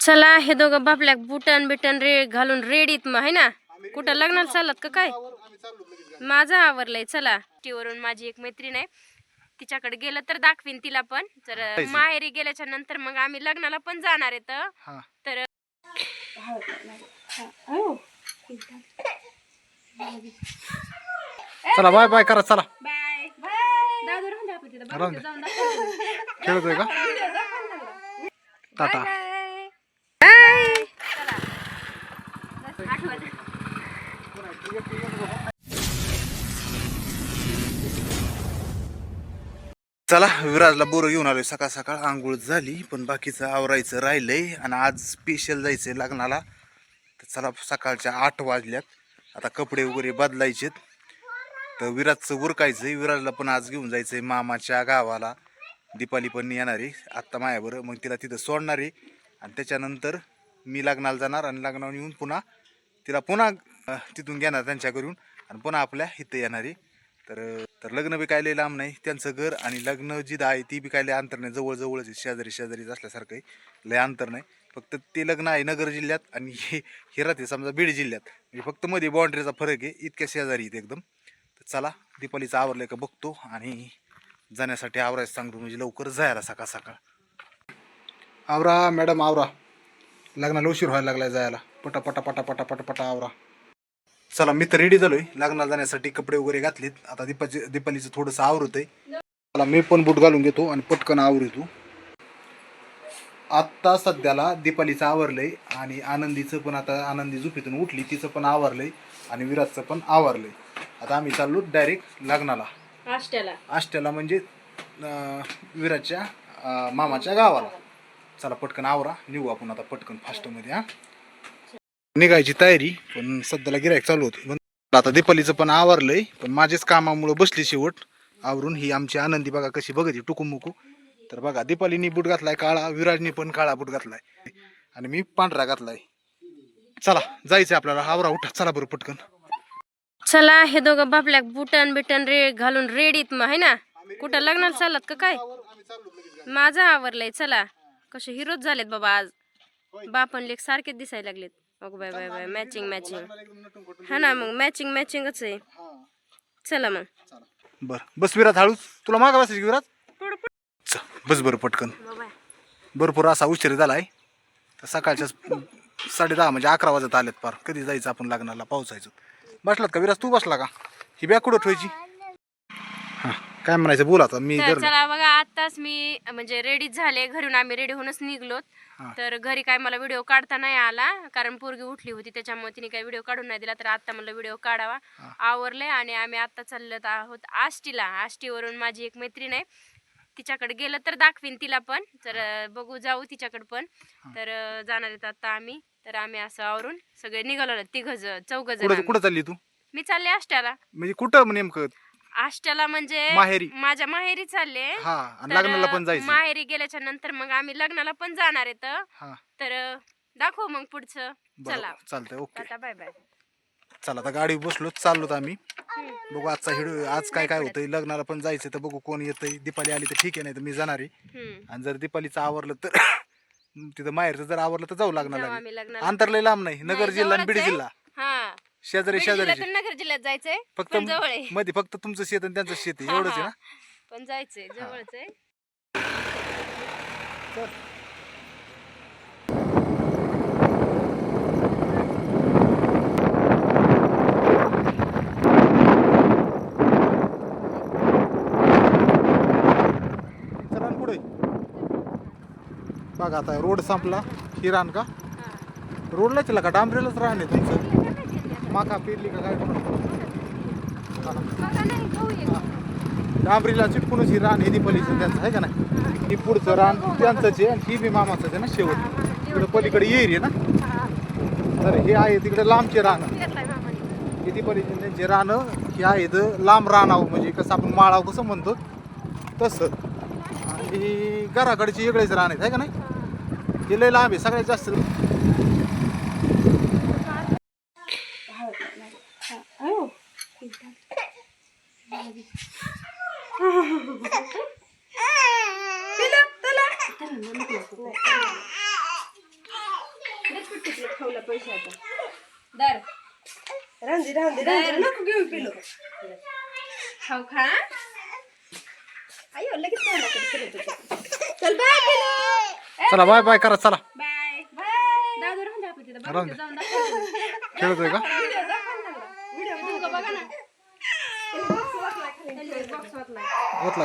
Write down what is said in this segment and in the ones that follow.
चला हे दोघं बापल्या बुटन बिटन रे घालून रेडीत मग है ना? कुठं लग्नाला चालत का काय? माझं आवरलंय चला. टीवरून माझी एक मैत्रीण आहे. तिच्याकडे गेलं तर दाखवीन तिला पण. तर माहेरी गेल्याच्यानंतर मग आम्ही लग्नाला पण जाणार आहे तर चला बाय बाय करा चला. बाय. दादू राहून दे आपलं तिथं राहून दे. जाऊन दाखव. खेळतोय का? टाटा. आठवण चला विराजला बोरं घेऊन आलोय. सकाळ सकाळ आंघोळ झाली पण बाकीचं आवरायचं राहिलंय आणि आज स्पेशल जायचंय लग्नाला. तर चला सकाळच्या आठ वाजल्यात. आता कपडे वगैरे बदलायचेत. तर विराजचं उरकायचं आहे विराजला पण आज घेऊन जायचं आहे मामाच्या गावाला दीपाली पण येणार. आहे आत्ता मायाबरं मग तिला तिथं सोडणार. आहे आणि त्याच्यानंतर मी लग्नाला जाणार आणि लग्नावर येऊन पुन्हा तिला पुन्हा तिथून घेणार त्यांच्या घरून. आणि पुन्हा आपल्या इथं येणार. आहे तर तर लग्न बी काय लांब नाही. त्यांचं घर आणि लग्न जी आहे ती बी काय लय अंतर नाही. जवळजवळच आहे. शेजारी शेजारीच असल्यासारखं आहे लय अंतर नाही. फक्त ते लग्न आहे नगर जिल्ह्यात आणि हे हे राहते समजा बीड जिल्ह्यात. म्हणजे फक्त मध्ये बाउंड्रीचा फरक आहे. इतक्या शेजारी आहेत एकदम. चला दीपालीचं आवरलंय का बघतो आणि जाण्यासाठी आवरायचं सांगतो म्हणजे लवकर जायला सकाळ सकाळ. आवरा मॅडम आवरा. लग्नाला उशीर व्हायला लागलाय जायला. पटा पटा पटा पटा पटा पटा आवरा. चला मी तर रेडी झालोय. लग्नाला जाण्यासाठी कपडे वगैरे घातलेत. आता दीपाची दीपालीचं थोडंसं आवरत आहे चला मी पण बूट घालून घेतो आणि पटकन आवरतो आत्ता सध्याला दीपालीचं आवरलंय आणि आनंदीचं पण आता आनंदी झोपेतून उठली तिचं पण आवरलंय आणि विराजचं पण आवरलंय. आता आम्ही चाललो डायरेक्ट लग्नाला. आष्ट्याला आष्ट्याला म्हणजे अं, विराजच्या अं, मामाच्या गावाला. चला पटकन आवरा निघू आपण आता पटकन फास्टमध्ये हा. निघायची तयारी पण सध्याला गिरायक चालू होते. पण आता दीपालीचं पण आवरलंय पण माझेच कामामुळं बसली शेवट. आवरून ही आमची आनंदी बघा कशी बघत टुकू मुकू. तर बघा दीपालीनी बूट घातलाय काळा विराजनी पण काळा बूट घातलाय. आणि मी पांढरा घातलाय. चला जायचंय आपल्याला. आवरा उठा. चला बरं पटकन. चला हे दोघं बापल्या बुटन बिटन रे घालून रेडीत मग है ना? कुठं लग्नाला चालत का काय? माझं आवरलंय चला. कसे हिरोच झालेत बाबा आज. बापन लेख सारखेच दिसायला लागलेत. अगो bye bye bye matching matching हा ना मग मॅचिंग मॅचिंगच आहे. चला मग. बर बस विराज हळूच. तुला मागा पुढं च, बस बरं पटकन. बाबा भरपूर असा उशीर झालाय. तर सकाळच्या साडे दहा म्हणजे अकरा वाजत आलेत पार. कधी जायचं आपण लग्नाला? पावसायचं बसलात का? विराज तू बसला का? ही बॅग कुठं ठेवायची? हा काय म्हणायचं? बोला आता मी तर धरलं चला बघा आताच मी म्हणजे रेडी झाले. घरून आम्ही रेडी होऊनच निघलोत. हा. तर घरी काय मला व्हिडिओ काढता नाही आला कारण पोरगी उठली होती. त्याच्यामुळे तिने काही व्हिडिओ काढून नाही दिला. तर आता मला व्हिडिओ काढावा. आवरले आणि आम्ही आता चाललोत आहोत आष्टीला. आष्टीवरून माझी एक मैत्रीण आहे. तिच्याकडे गेलं तर दाखवीन तिला पण. तर अं, बघू जाऊ तिच्याकडे पण. तर अं, जाणार आहेत आता आम्ही. तर आम्ही असं आवरून सगळे निघालो तिघ चौघ कुठं कुठं चालली तू? मी चालले आष्ट्याला. म्हणजे कुठं नेमकं? आष्ट्याला म्हणजे माहेरी. माझ्या माहेरी चालले. हा आणि लग्नाला पण जायचं. माहेरी गेल्याच्यानंतर मग आम्ही लग्नाला पण जाणार आहेत हा. तर दाखव मग पुढचं. चला. चालतंय ओके. टाटा बाय बाय चला आता गाडी बसलो चाललो आम्ही. बघू आजचा हिडो आज काय काय होतंय. लग्नाला पण जायचं तर बघू कोण येतंय. दीपाली आली तर ठीक आहे नाही तर मी जाणार आहे. आणि जर दीपालीचं आवरलं तर तिथं माहेरचं जर आवरलं तर जाऊ लागणार जाऊ आम्ही. लागेल लग्नाला. अंतर लय लांब नाही. नगर नाही, जिल्हा आणि बीड जवळच आहे. जिल्हा. हा. शेजारी बीड शेजारी. जिल्ह्यातून नगर जिल्ह्यात जायचंय फक्त पण जवळ आहे. मध्ये फक्त तुमचं शेत आणि त्यांचं शेत आहे. हा, एवढंच आहे हा. ना? पण जायचंय जवळच आहे चला ना पुढे बघा आता रोड संपला. ही रान का? रोडला चिला का? डांबरेलाच रान आहे तुमचं. माका पेरली का काय नाही, डांबरीला चिटकूनच ही रान हे दीपालीचं त्यांचं आहे का नाही? ही पुढचं रान त्यांचंच आहे आणि ही बी मामाचं आहे ना शेवट. तिकडे पलीकडे येईल आहे ना? तर हे आहे तिकडे लांबचे रान. घेतलाय मामाने. हे दीपालीचे त्यांचे रानं हे आहेत लांब रानावं म्हणजे कसं आपण माळाव कसं म्हणतो? तसं. आणि घराकडचे वेगळेच रान आहेत आहे का नाही? ते लय लांब आहे सगळ्यात जास्त. खाऊला पैसे आता दर. रांदी रांदी रांदी नको पिलो खाऊ खा आयो लगेच चल बाय. चला बाय बाय करा चला. बाय बाय दादू राहून द्या आपण तिथं राहून बघा दे. जाऊन दाखव खेळतोय का? बघा ना होतला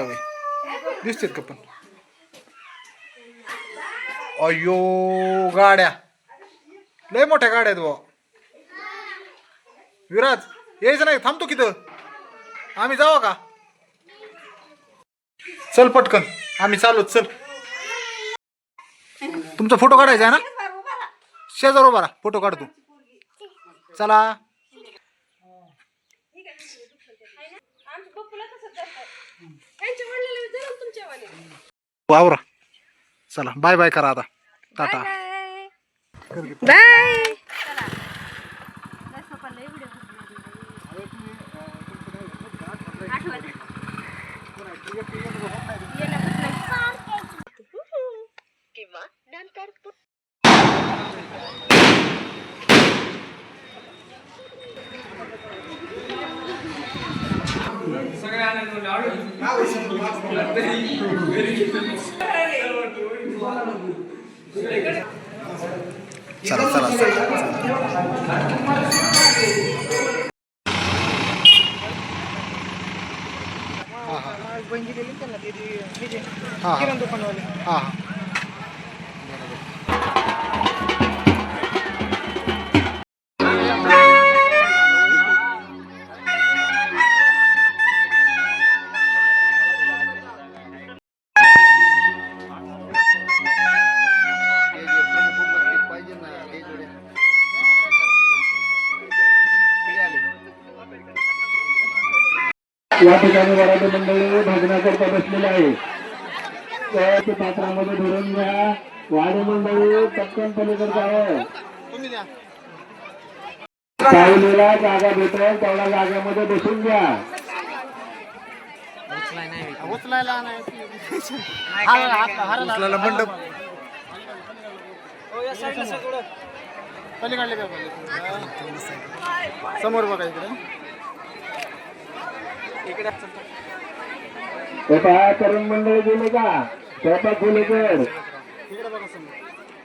दिसतेत का पण? अयो गाड्या. लय मोठ्या गाड्या आहेत बुवा. विराज यायचं नाही थांबतो किती आम्ही जावा का? चल पटकन. आम्ही चालू चल. तुमचा फोटो काढायचा आहे ना? शेजार उभा राहा. फोटो काढतो चला. वावरा. चला बाय बाय करा आता. टाटा. बाय. आठवण ये ना कुठलं चला चला हा हा हा. या ठिकाणी वराठी मंडळी भजनाकरता बसलेले आहे तर पात्रामध्ये धरून घ्या वाडी मंडळी पटकन पलीकडे आहे सावलीला जागा भेटेल तेवढ्या जागेमध्ये बसून घ्या उचलायला मंडप समोर बघा इकडे तरुण मंडळी गेले का? स्वयंपाक खोलीकर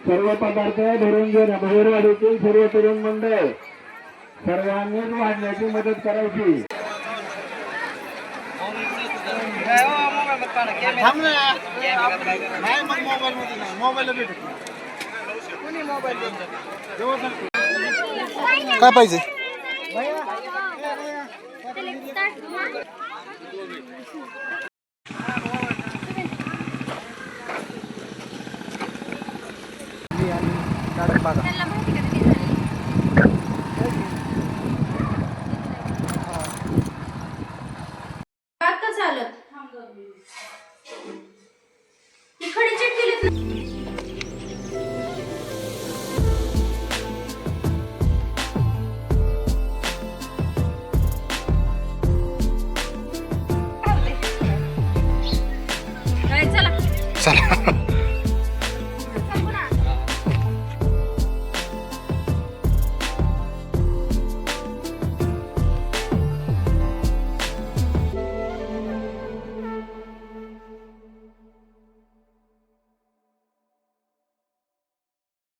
सर्व पदार्थ धरून घेणं बहिरवाडीतील सर्व तरुण मंडळ सर्वांनीच वाढण्याची मदत करायची. काय पाहिजे? गाड्या